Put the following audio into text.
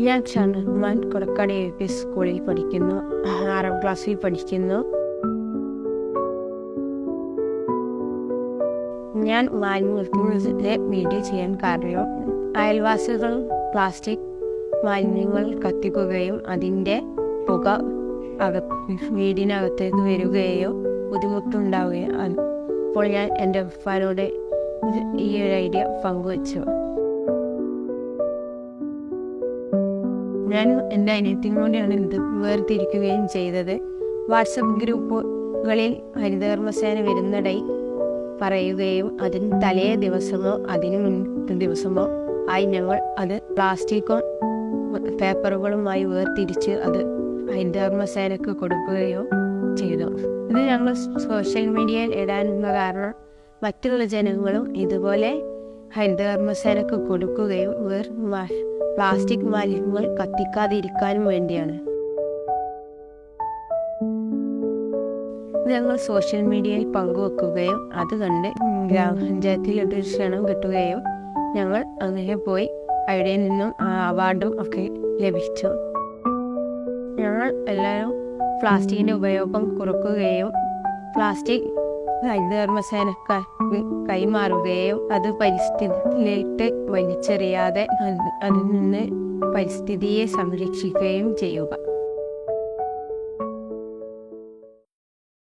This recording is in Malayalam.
ഞാൻ ഷണർമാൻ കൊടക്കാട് എ പി സ്കൂളിൽ പഠിക്കുന്നു. ആറാം ക്ലാസ്സിൽ പഠിക്കുന്നു. ഞാൻ മാലിന്യത്തിനെ വീഡിയോ ചെയ്യാൻ കാരണം അയൽവാസികൾ പ്ലാസ്റ്റിക് മാലിന്യങ്ങൾ കത്തിക്കുകയും അതിന്റെ പുക അക വീടിനകത്തേക്ക് വരികയോ ബുദ്ധിമുട്ടുണ്ടാവുകയോ അപ്പോൾ ഞാൻ എന്റെ ഉപ്പാനോട് ഈ ഒരു ഐഡിയ പങ്കുവച്ചു. ഞാൻ എന്റെ അനിയത്തിനോടാണ് ഇത് വേർതിരിക്കുകയും ചെയ്തത്. വാട്സപ്പ് ഗ്രൂപ്പുകളിൽ ഹരിതകർമ്മസേന വരുന്നിടയിൽ പറയുകയും അതിന് തലേ ദിവസമോ അതിന് മുൻ ദിവസമോ ആയി ഞങ്ങൾ അത് പ്ലാസ്റ്റിക്കോ പേപ്പറുകളുമായി വേർതിരിച്ച് അത് ഹരിതകർമ്മസേനക്ക് കൊടുക്കുകയോ ചെയ്തു. ഇത് ഞങ്ങൾ സോഷ്യൽ മീഡിയയിൽ ഇടാനുള്ള കാരണം മറ്റുള്ള ജനങ്ങളും ഇതുപോലെ ഹരിതകർമ്മസേനക്ക് കൊടുക്കുകയും ഇവർ പ്ലാസ്റ്റിക് മാലിന്യങ്ങൾ കത്തിക്കാതിരിക്കാനും വേണ്ടിയാണ്. ഞങ്ങൾ സോഷ്യൽ മീഡിയയിൽ പങ്കുവെക്കുകയും അത് കണ്ട് ഗ്രാമപഞ്ചായത്തിൽ ക്ഷണം കിട്ടുകയും ഞങ്ങൾ അങ്ങനെ പോയി. അവിടെ നിന്നും അവാർഡും ഒക്കെ ലഭിച്ചു. ഞങ്ങൾ എല്ലാവരും പ്ലാസ്റ്റിക്കിന്റെ ഉപയോഗം കുറക്കുകയും പ്ലാസ്റ്റിക് ഹരിതകർമ്മസേനക്ക് കൈമാറുകയും അത് പരിസ്ഥിതിയിലേക്ക് വലിച്ചെറിയാതെ അത് അതിൽ നിന്ന് പരിസ്ഥിതിയെ സംരക്ഷിക്കുകയും ചെയ്യുക.